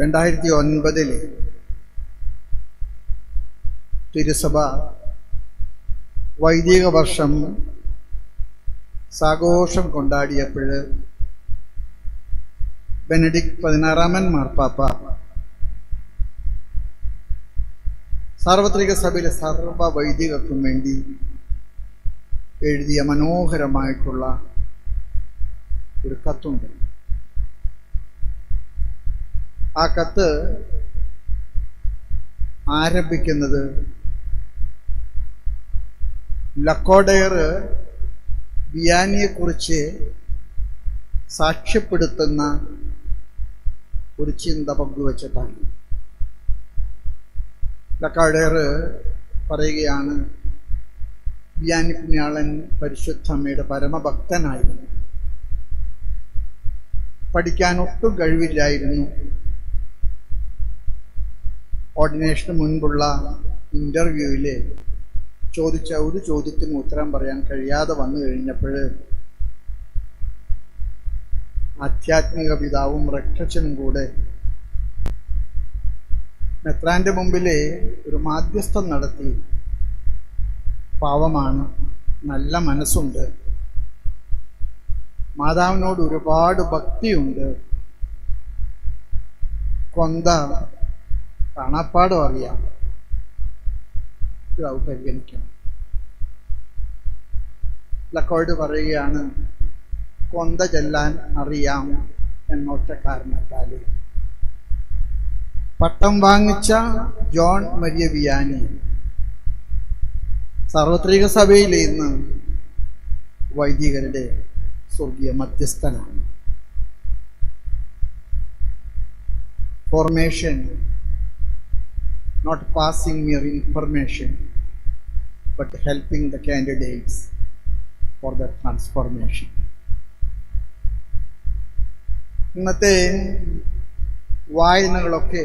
രണ്ടായിരത്തി ഒൻപതിൽ തിരുസഭ വൈദിക വർഷം സാഘോഷം കൊണ്ടാടിയപ്പോൾ ബെനഡിക് പതിനാറാമൻ മാർപ്പാപ്പ സാർവത്രിക സഭയിലെ സർവ വൈദികർക്കും വേണ്ടി എഴുതിയ മനോഹരമായിട്ടുള്ള ഒരു കത്തുണ്ട്. ആ കത്ത് ആരംഭിക്കുന്നത് ലക്കോഡയർ ബിയാനിയെക്കുറിച്ച് സാക്ഷ്യപ്പെടുത്തുന്ന ഒരു ചിന്ത പങ്കുവച്ചിട്ടാണ് ലക്കോഡയർ പറയുകയാണ് ബിയാനി പുണ്യാളൻ പരിശുദ്ധമ്മയുടെ പരമഭക്തനായിരുന്നു. പഠിക്കാൻ ഒട്ടും കഴിവില്ലായിരുന്നു. ഓർഡിനേഷന് മുൻപുള്ള ഇന്റർവ്യൂവിൽ ചോദിച്ച ഒരു ചോദ്യത്തിന് ഉത്തരം പറയാൻ കഴിയാതെ വന്നു കഴിഞ്ഞപ്പോൾ ആധ്യാത്മിക പിതാവും റക്ഷനും കൂടെ മെത്രാന്റെ മുമ്പിൽ ഒരു മാധ്യസ്ഥം നടത്തി. പാവമാണ് നല്ല മനസ്സുണ്ട്. മാതാവിനോട് ഒരുപാട് ഭക്തിയുണ്ട്. കൊന്ത കാണാപ്പാടും അറിയാം. അത് പരിഗണിക്കണം. ലക്കോട് പറയുകയാണ് കൊന്ത ചെല്ലാൻ അറിയാം എന്നൊറ്റ കാരണത്താൽ. പട്ടം വാങ്ങിച്ച ജോൺ മരിയ വിയാനി സാർവത്രിക സഭയിൽ ഇന്ന് വൈദികരുടെ സ്വർഗീയ മധ്യസ്ഥനാണ്. Formation not passing mere information, but helping the candidates for their transformation. ഇന്നത്തെ വായനകളൊക്കെ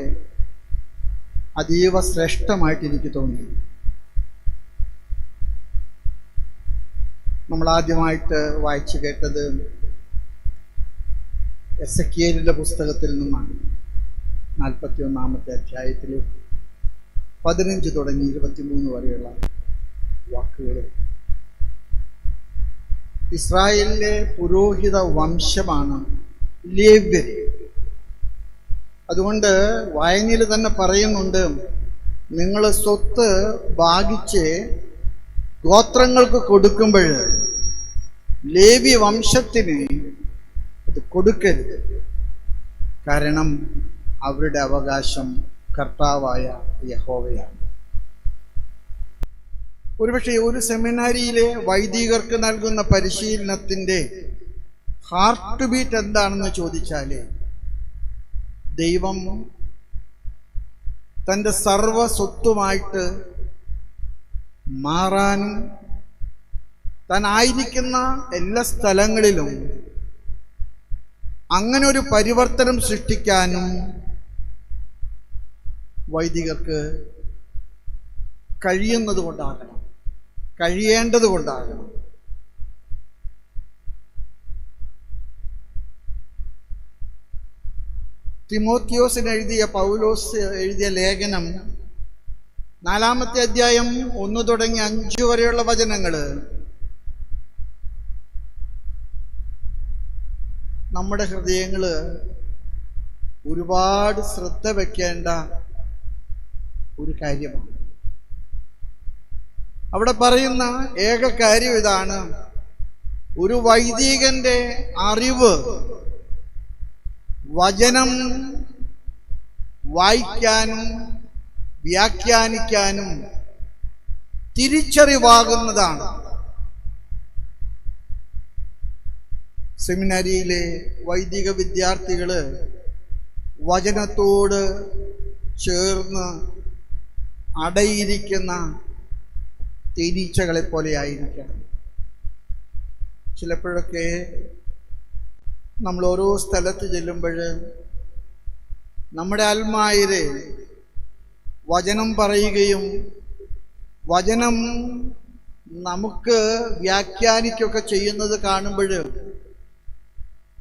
അതീവ ശ്രേഷ്ഠമായിട്ട് എനിക്ക് തോന്നി നമ്മൾ ആദ്യമായിട്ട് വായിച്ചു കേട്ടത് എസ് എ പുസ്തകത്തിൽ നിന്നാണ് നാൽപ്പത്തി ഒന്നാമത്തെ അധ്യായത്തിൽ പതിനഞ്ച് തുടങ്ങി ഇരുപത്തിമൂന്ന് വരെയുള്ള വാക്കുകൾ ഇസ്രായേലിലെ പുരോഹിത വംശമാണ് ലേവ്യര് അതുകൊണ്ട് വായനയിൽ തന്നെ പറയുന്നുണ്ട് നിങ്ങൾ സ്വത്ത് ഭാഗിച്ച് ഗോത്രങ്ങൾക്ക് കൊടുക്കുമ്പോൾ ലേവി വംശത്തിന് അത് കൊടുക്കരുത്. കാരണം അവരുടെ അവകാശം കർത്താവായ യഹോവയാണ്. ഒരുപക്ഷെ ഒരു സെമിനാരിയിലെ വൈദികർക്ക് നൽകുന്ന പരിശീലനത്തിന്റെ ഹാർട്ട് ബീറ്റ് എന്താണെന്ന് ചോദിച്ചാൽ ദൈവം തന്റെ സർവ സ്വത്തുമായിട്ട് മാറാനും താൻ ആയിരിക്കുന്ന എല്ലാ സ്ഥലങ്ങളിലും അങ്ങനെ ഒരു പരിവർത്തനം സൃഷ്ടിക്കാനും വൈദികർക്ക് കഴിയുന്നത് കൊണ്ടാകണം. കഴിയേണ്ടത് കൊണ്ടാകണം. തിമോത്യോസിന് എഴുതിയ പൗലോസ് എഴുതിയ ലേഖനം നാലാമത്തെ അധ്യായം ഒന്ന് തുടങ്ങി അഞ്ചു വരെയുള്ള വചനങ്ങൾ നമ്മുടെ ഹൃദയങ്ങൾ ഒരുപാട് ശ്രദ്ധ വെക്കേണ്ട ഒരു കാര്യമാണ് അവിടെ പറയുന്ന ഏക കാര്യം ഇതാണ്. ഒരു വൈദികന്റെ അറിവ് വചനം വായിക്കാനും വ്യാഖ്യാനിക്കാനും തിരിച്ചറിവാകുന്നതാണ്. സെമിനാരിയിലെ വൈദിക വിദ്യാർത്ഥികൾ വചനത്തോട് ചേർന്ന് അടയിരിക്കുന്ന തേനീച്ചകളെ പോലെ ആയിരിക്കണം. ചിലപ്പോഴൊക്കെ നമ്മൾ ഓരോ സ്ഥലത്ത് ചെല്ലുമ്പോൾ നമ്മുടെ അൽമായിര് വചനം പറയുകയും വചനം നമുക്ക് വ്യാഖ്യാനിക്കുകയൊക്കെ ചെയ്യുന്നത് കാണുമ്പോൾ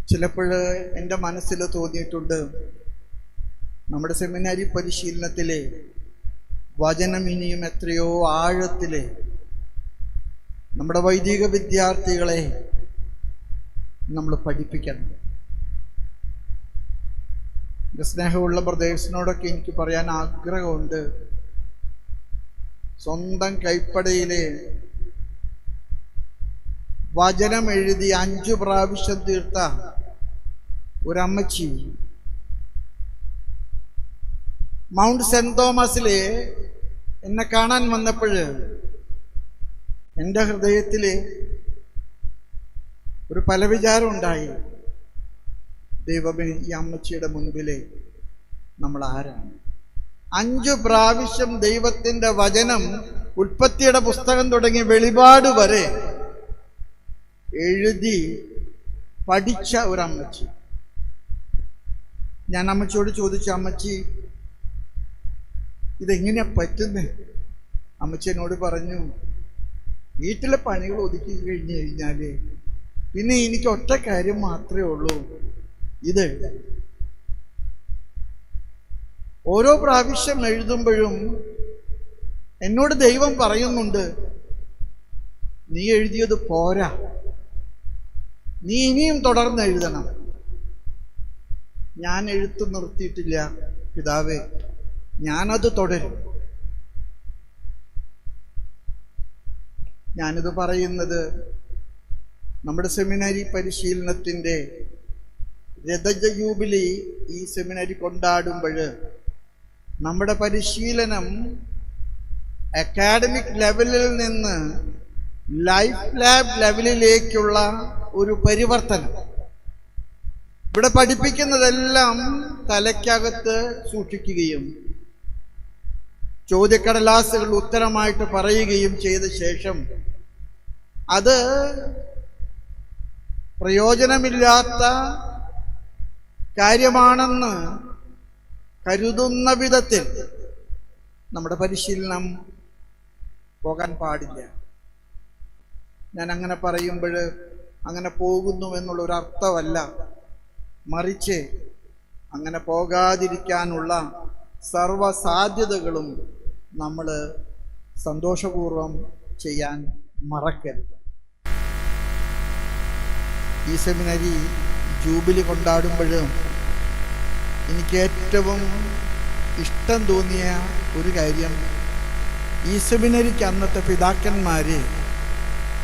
ചിലപ്പോൾ എന്റെ മനസ്സിൽ തോന്നിയിട്ടുണ്ട്. നമ്മുടെ സെമിനാരി പരിശീലനത്തിലെ വചനം ഇനിയും എത്രയോ ആഴത്തിലെ നമ്മുടെ വൈദിക വിദ്യാർത്ഥികളെ നമ്മൾ പഠിപ്പിക്കണം സ്നേഹമുള്ള ബ്രദേഴ്സിനോടൊക്കെ എനിക്ക് പറയാൻ ആഗ്രഹമുണ്ട്. സ്വന്തം കൈപ്പടയിലെ വചനം എഴുതി അഞ്ചു പ്രാവശ്യം തീർത്ത ഒരമ്മച്ചി മൗണ്ട് സെന്റ് തോമസിലെ എന്നെ കാണാൻ വന്നപ്പോൾ എന്റെ ഹൃദയത്തിൽ ഒരു പലവിചാരം ഉണ്ടായി. ദൈവമേ ഈ അമ്മച്ചിയുടെ മുൻപിലെ നമ്മൾ ആരാണ്? അഞ്ചു പ്രാവശ്യം ദൈവത്തിന്റെ വചനം ഉൽപ്പത്തിയുടെ പുസ്തകം തുടങ്ങി വെളിപാട് വരെ എഴുതി പഠിച്ച ഒരു അമ്മച്ചി. ഞാൻ അമ്മച്ചിയോട് ചോദിച്ചു അമ്മച്ചി ഇതെങ്ങനെയാ പറ്റുന്നത് അമ്മച്ചനോട് പറഞ്ഞു വീട്ടിലെ പണികൾ ഒതുക്കി കഴിഞ്ഞു കഴിഞ്ഞാൽ പിന്നെ എനിക്ക് ഒറ്റ കാര്യം മാത്രമേ ഉള്ളൂ ഇത് ഓരോ പ്രാവശ്യം എഴുതുമ്പോഴും എന്നോട് ദൈവം പറയുന്നുണ്ട് നീ എഴുതിയത് പോരാ. നീ ഇനിയും തുടർന്ന് എഴുതണം. ഞാൻ എഴുത്ത് നിർത്തിയിട്ടില്ല പിതാവേ. ഞാനത് തുടരും. ഞാനിത് പറയുന്നത് നമ്മുടെ സെമിനാരി പരിശീലനത്തിന്റെ രഥജ ജൂബിലി ഈ സെമിനാരി കൊണ്ടാടുമ്പോൾ നമ്മുടെ പരിശീലനം അക്കാഡമിക് ലെവലിൽ നിന്ന് ലൈഫ് ലാബ് ലെവലിലേക്കുള്ള ഒരു പരിവർത്തനം. ഇവിടെ പഠിപ്പിക്കുന്നതെല്ലാം തലയ്ക്കകത്ത് സൂക്ഷിക്കുകയും ചോദ്യക്കടലാസുകൾ ഉത്തരമായിട്ട് പറയുകയും ചെയ്ത ശേഷം അത് പ്രയോജനമില്ലാത്ത കാര്യമാണെന്ന് കരുതുന്ന വിധത്തിൽ നമ്മുടെ പരിശീലനം പോകാൻ പാടില്ല. ഞാൻ അങ്ങനെ പറയുമ്പോൾ അങ്ങനെ പോകുന്നു എന്നുള്ളൊരർത്ഥമല്ല മറിച്ച് അങ്ങനെ പോകാതിരിക്കാനുള്ള സർവ സാധ്യതകളും നമ്മൾ സന്തോഷപൂർവം ചെയ്യാൻ മറക്കരുത്. ഈ സെമിനറി ജൂബിലി കൊണ്ടാടുമ്പോഴും എനിക്ക് ഏറ്റവും ഇഷ്ടം തോന്നിയ ഒരു കാര്യം ഈ സെമിനറിക്ക് അന്നത്തെ പിതാക്കന്മാർ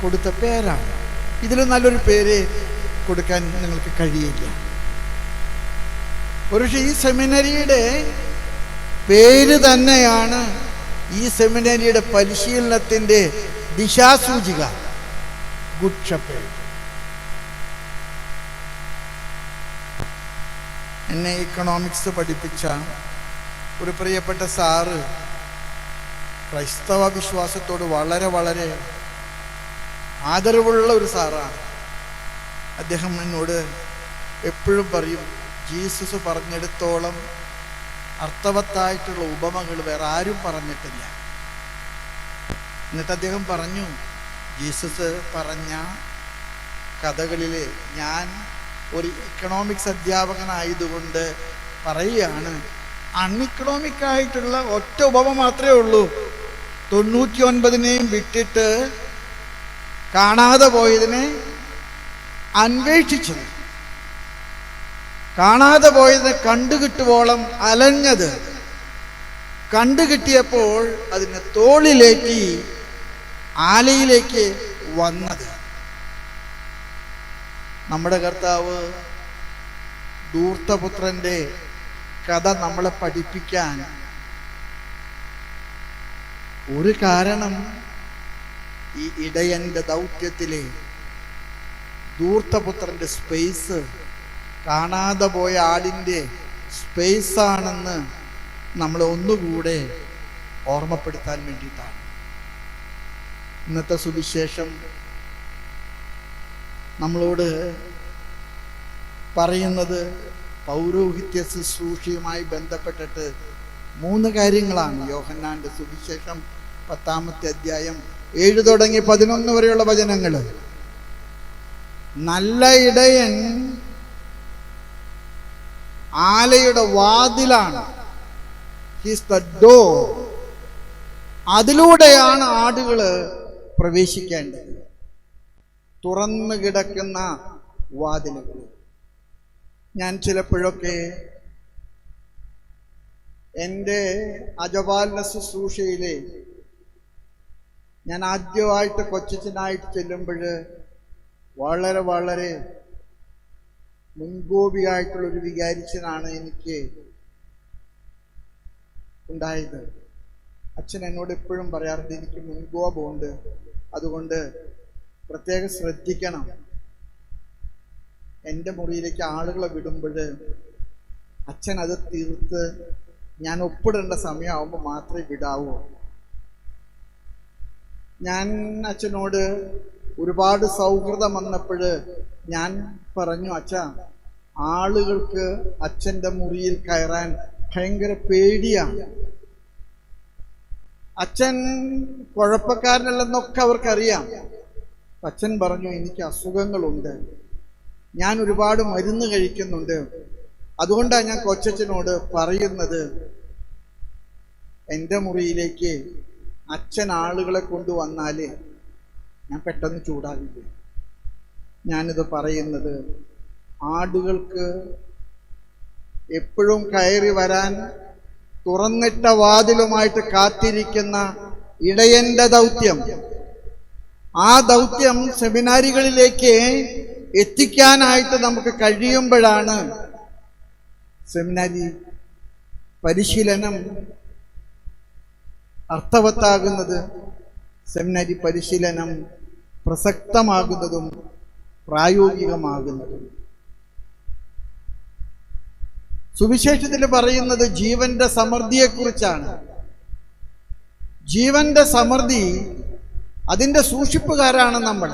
കൊടുത്ത പേരാണ്. ഇതിലും നല്ലൊരു പേര് കൊടുക്കാൻ നിങ്ങൾക്ക് കഴിയില്ല. ഒരുപക്ഷെ ഈ സെമിനറിയുടെ പേര് തന്നെയാണ് ഈ സെമിനറിയുടെ പരിശീലനത്തിന്റെ ദിശാസൂചിക ഗുഡ് ഷെപ്പേർഡ് എന്നെ ഇക്കണോമിക്സ് പഠിപ്പിച്ച ഒരു പ്രിയപ്പെട്ട സാറ് ക്രൈസ്തവ വിശ്വാസത്തോട് വളരെ വളരെ ആദരവുള്ള ഒരു സാറാണ് അദ്ദേഹം എന്നോട് എപ്പോഴും പറയും ജീസസ് പറഞ്ഞെടുത്തോളം അർത്ഥവത്തായിട്ടുള്ള ഉപമകൾ വേറെ ആരും പറഞ്ഞിട്ടില്ല. എന്നിട്ട് അദ്ദേഹം പറഞ്ഞു ജീസസ് പറഞ്ഞ കഥകളിൽ ഞാൻ ഒരു ഇക്കണോമിക്സ് അധ്യാപകനായതുകൊണ്ട് പറയുകയാണ് അൺഇക്കണോമിക് ആയിട്ടുള്ള ഒറ്റ ഉപമ മാത്രമേ ഉള്ളൂ. തൊണ്ണൂറ്റി ഒൻപതിനെയും വിട്ടിട്ട് കാണാതെ പോയതിനെ അന്വേഷിച്ചത്. കാണാതെ പോയതിനെ കണ്ടുകിട്ടുവോളം അലഞ്ഞത്. കണ്ടുകിട്ടിയപ്പോൾ അതിന്റെ തോളിലേക്ക് ആലയിലേക്ക് വന്നത്. നമ്മുടെ കർത്താവ് ദൂർത്തപുത്രന്റെ കഥ നമ്മളെ പഠിപ്പിക്കാൻ ഒരു കാരണം ഈ ഇടയന്റെ ദൗത്യത്തിലെ ധൂർത്തപുത്രന്റെ സ്പേസ് കാണാതെ പോയ ആടിന്റെ സ്പേസ് ആണെന്ന് നമ്മൾ ഒന്നുകൂടെ ഓർമ്മപ്പെടുത്താൻ വേണ്ടിയിട്ടാണ്. ഇന്നത്തെ സുവിശേഷം നമ്മളോട് പറയുന്നത് പൗരോഹിത്യ ശുശ്രൂഷയുമായി ബന്ധപ്പെട്ടിട്ട് മൂന്ന് കാര്യങ്ങളാണ് യോഹന്നാന്റെ സുവിശേഷം പത്താമത്തെ അധ്യായം ഏഴ് തുടങ്ങി പതിനൊന്ന് വരെയുള്ള വചനങ്ങൾ നല്ല ഇടയൻ ആലയുടെ വാതിലാണ്. ഹിസ് ദ ഡോർ അതിലൂടെയാണ് ആടുകൾ പ്രവേശിക്കേണ്ടത്. തുറന്നു കിടക്കുന്ന വാതിലുകൾ. ഞാൻ ചിലപ്പോഴൊക്കെ എന്റെ അജപാലന ശുശ്രൂഷയിലെ ഞാൻ ആദ്യമായിട്ട് കൊച്ചനായിട്ട് ചെല്ലുമ്പോൾ വളരെ വളരെ മുൻകോപിയായിട്ടുള്ളൊരു വികാരിച്ചനാണ് എനിക്ക് ഉണ്ടായത്. അച്ഛൻ എന്നോട് എപ്പോഴും പറയാറുണ്ട് എനിക്ക് മുൻകോപമുണ്ട്. അതുകൊണ്ട് പ്രത്യേകം ശ്രദ്ധിക്കണം. എന്റെ മുറിയിലേക്ക് ആളുകളെ വിടുമ്പോൾ അച്ഛൻ അത് തീർത്ത് ഞാൻ ഒപ്പിടേണ്ട സമയമാവുമ്പോൾ മാത്രമേ വിടാവൂ. ഞാൻ അച്ഛനോട് ഒരുപാട് സൗഹൃദം വന്നപ്പോൾ ഞാൻ പറഞ്ഞു അച്ഛ ആളുകൾക്ക് അച്ഛന്റെ മുറിയിൽ കയറാൻ ഭയങ്കര പേടിയാണ് അച്ഛൻ കുഴപ്പക്കാരനല്ലെന്നൊക്കെ അവർക്കറിയാം. അച്ഛൻ പറഞ്ഞു എനിക്ക് അസുഖങ്ങളുണ്ട്. ഞാൻ ഒരുപാട് മരുന്ന് കഴിക്കുന്നുണ്ട്. അതുകൊണ്ടാണ് ഞാൻ കൊച്ചച്ഛനോട് പറയുന്നത്. എന്റെ മുറിയിലേക്ക് അച്ഛൻ ആളുകളെ കൊണ്ടുവന്നാൽ ഞാൻ പെട്ടെന്ന് ചൂടാകില്ല ഞാനിത് പറയുന്നത്. ആടുകൾക്ക് എപ്പോഴും കയറി വരാൻ തുറന്നിട്ട വാതിലുമായിട്ട് കാത്തിരിക്കുന്ന ഇടയന്റെ ദൗത്യം. ആ ദൗത്യം സെമിനാരികളിലേക്ക് എത്തിക്കാനായിട്ട് നമുക്ക് കഴിയുമ്പോഴാണ് സെമിനാരി പരിശീലനം അർത്ഥവത്താകുന്നത്. സെമിനാരി പരിശീലനം പ്രസക്തമാകുന്നതും പ്രായോഗികമാകുന്നതും. സുവിശേഷത്തിൽ പറയുന്നത് ജീവന്റെ സമൃദ്ധിയെക്കുറിച്ചാണ്. ജീവന്റെ സമൃദ്ധി അതിന്റെ സൂക്ഷിപ്പുകാരാണ് നമ്മൾ.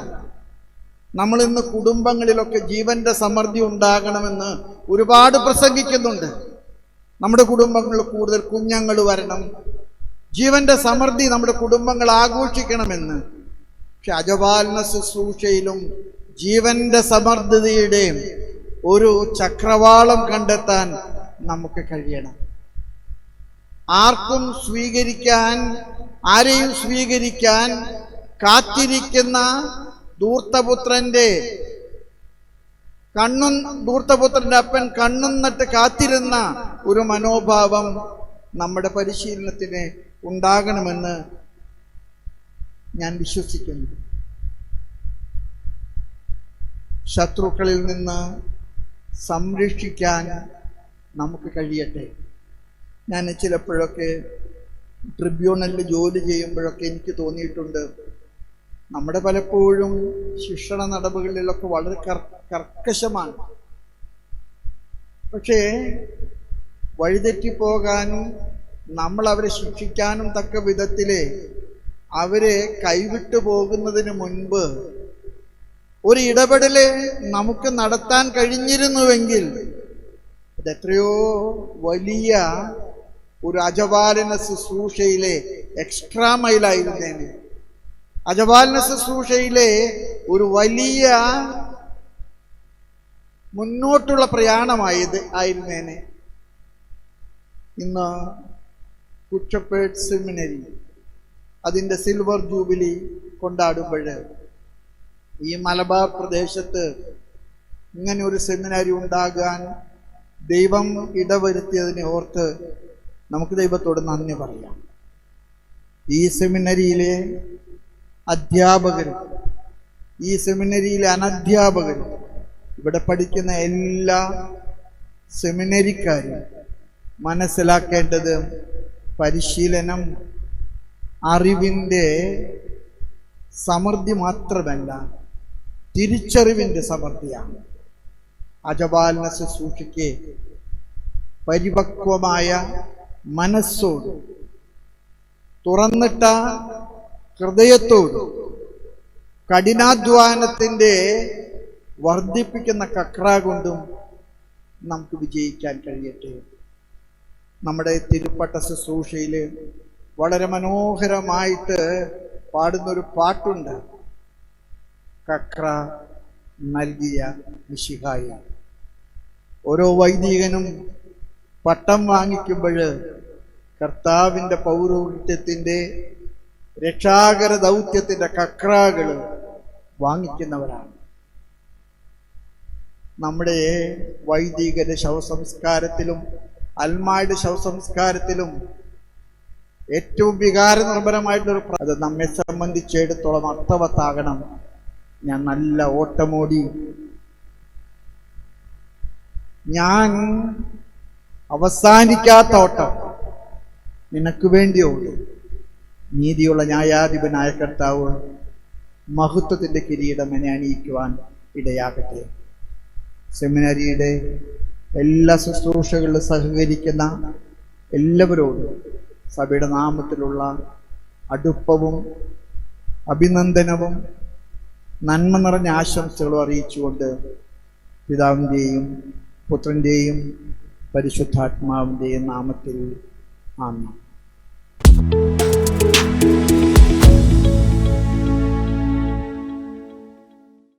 നമ്മൾ ഇന്ന് കുടുംബങ്ങളിലൊക്കെ ജീവന്റെ സമൃദ്ധി ഉണ്ടാകണമെന്ന് ഒരുപാട് പ്രസംഗിക്കുന്നുണ്ട്. നമ്മുടെ കുടുംബങ്ങളിൽ കൂടുതൽ കുഞ്ഞുങ്ങൾ വരണം. ജീവന്റെ സമൃദ്ധി നമ്മുടെ കുടുംബങ്ങൾ ആഘോഷിക്കണമെന്ന്. പക്ഷെ അജപാലന ശുശ്രൂഷയിലും ജീവന്റെ സമൃദ്ധിയുടെ ഒരു ചക്രവാളം കണ്ടെത്താൻ നമുക്ക് കഴിയണം. ആർക്കും സ്വീകരിക്കാൻ ആരെയും സ്വീകരിക്കാൻ കാത്തിരിക്കുന്ന ധൂർത്തപുത്രന്റെ കണ്ണും ധൂർത്തപുത്രന്റെ അപ്പൻ കണ്ണുന്നിട്ട് നട്ട് കാത്തിരുന്ന ഒരു മനോഭാവം നമ്മുടെ പരിശീലനത്തിന് ഉണ്ടാകണമെന്ന് ഞാൻ വിശ്വസിക്കുന്നു. ശത്രുക്കളിൽ നിന്ന് സംരക്ഷിക്കാൻ നമുക്ക് കഴിയട്ടെ. ഞാൻ ചിലപ്പോഴൊക്കെ ട്രിബ്യൂണലിൽ ജോലി ചെയ്യുമ്പോഴൊക്കെ എനിക്ക് തോന്നിയിട്ടുണ്ട്. നമ്മുടെ പലപ്പോഴും ശിക്ഷണ നടപടികളിലൊക്കെ വളരെ കർ കർക്കശമാണ്. പക്ഷേ വഴിതെറ്റിപ്പോകാനും നമ്മൾ അവരെ ശിക്ഷിക്കാനും തക്ക വിധത്തിലെ അവരെ കൈവിട്ടു പോകുന്നതിന് മുൻപ് ഒരു ഇടപെടൽ നമുക്ക് നടത്താൻ കഴിഞ്ഞിരുന്നുവെങ്കിൽ അതെത്രയോ വലിയ ഒരു അജപാലന ശുശ്രൂഷയിലെ എക്സ്ട്രാ മൈലായിരുന്നേനെ അജപാലന ശുശ്രൂഷയിലെ ഒരു വലിയ മുന്നോട്ടുള്ള പ്രയാണമായത് ആയിരുന്നേനെ. ഇന്ന് കുറ്റപ്പേട്ട് സെമിനറി അതിന്റെ സിൽവർ ജൂബിലി കൊണ്ടാടുമ്പോൾ ഈ മലബാർ പ്രദേശത്ത് ഇങ്ങനെ ഒരു സെമിനാരി ഉണ്ടാകാൻ ദൈവം ഇടവരുത്തിയതിനെ ഓർത്ത് നമുക്ക് ദൈവത്തോട് നന്ദി പറയാം. ഈ സെമിനറിയിലെ അധ്യാപകരും ഈ സെമിനറിയിലെ അനധ്യാപകരും ഇവിടെ പഠിക്കുന്ന എല്ലാ സെമിനറിക്കാരും മനസ്സിലാക്കേണ്ടത് പരിശീലനം അറിവിന്റെ സമൃദ്ധി മാത്രമല്ല തിരിച്ചറിവിന്റെ സമൃദ്ധിയാണ്. അജപാലനസ് സൂക്ഷിക്കെ പരിപക്വമായ മനസ്സോട് തുറന്നിട്ട ഹൃദയത്തോട് കഠിനാധ്വാനത്തിന്റെ വർദ്ധിപ്പിക്കുന്ന കക്ര കൊണ്ടും നമുക്ക് വിജയിക്കാൻ കഴിയട്ടെ. നമ്മുടെ തിരുപ്പട്ട ശുശ്രൂഷയിൽ വളരെ മനോഹരമായിട്ട് പാടുന്നൊരു പാട്ടുണ്ട്. കക്ര നൽകിയ മിശിഹായ ഓരോ വൈദികനും പട്ടം വാങ്ങിക്കുമ്പോൾ കർത്താവിന്റെ പൗരോഹിത്യത്തിന്റെ രക്ഷാകര ദൗത്യത്തിന്റെ കക്രാകൾ വാങ്ങിക്കുന്നവരാണ്. നമ്മുടെ വൈദികരുടെ ശവസംസ്കാരത്തിലും അൽമായുടെ ശവസംസ്കാരത്തിലും ഏറ്റവും വികാരനിർഭരമായിട്ടൊരു അത് നമ്മെ സംബന്ധിച്ചിടത്തോളം അർത്ഥവത്താകണം. ഞാൻ നല്ല ഓട്ടമോടി. ഞാൻ അവസാനിക്കാത്ത ഓട്ടം നിനക്ക് വേണ്ടി നീതിയുള്ള ന്യായാധിപനായ കർത്താവ് മഹത്വത്തിന്റെ കിരീടം എന്നെ അണിയിക്കുവാൻ ഇടയാകട്ടെ. സെമിനാരിയുടെ എല്ലാ ശുശ്രൂഷകളിലും സഹകരിക്കുന്ന എല്ലാവരോടും സഭയുടെ നാമത്തിലുള്ള അടുപ്പവും അഭിനന്ദനവും നന്മ നിറഞ്ഞ ആശംസകളും അറിയിച്ചുകൊണ്ട് പിതാവിന്റെയും പുത്രന്റെയും പരിശുദ്ധാത്മാവിന്റെയും നാമത്തിൽ ആമേൻ.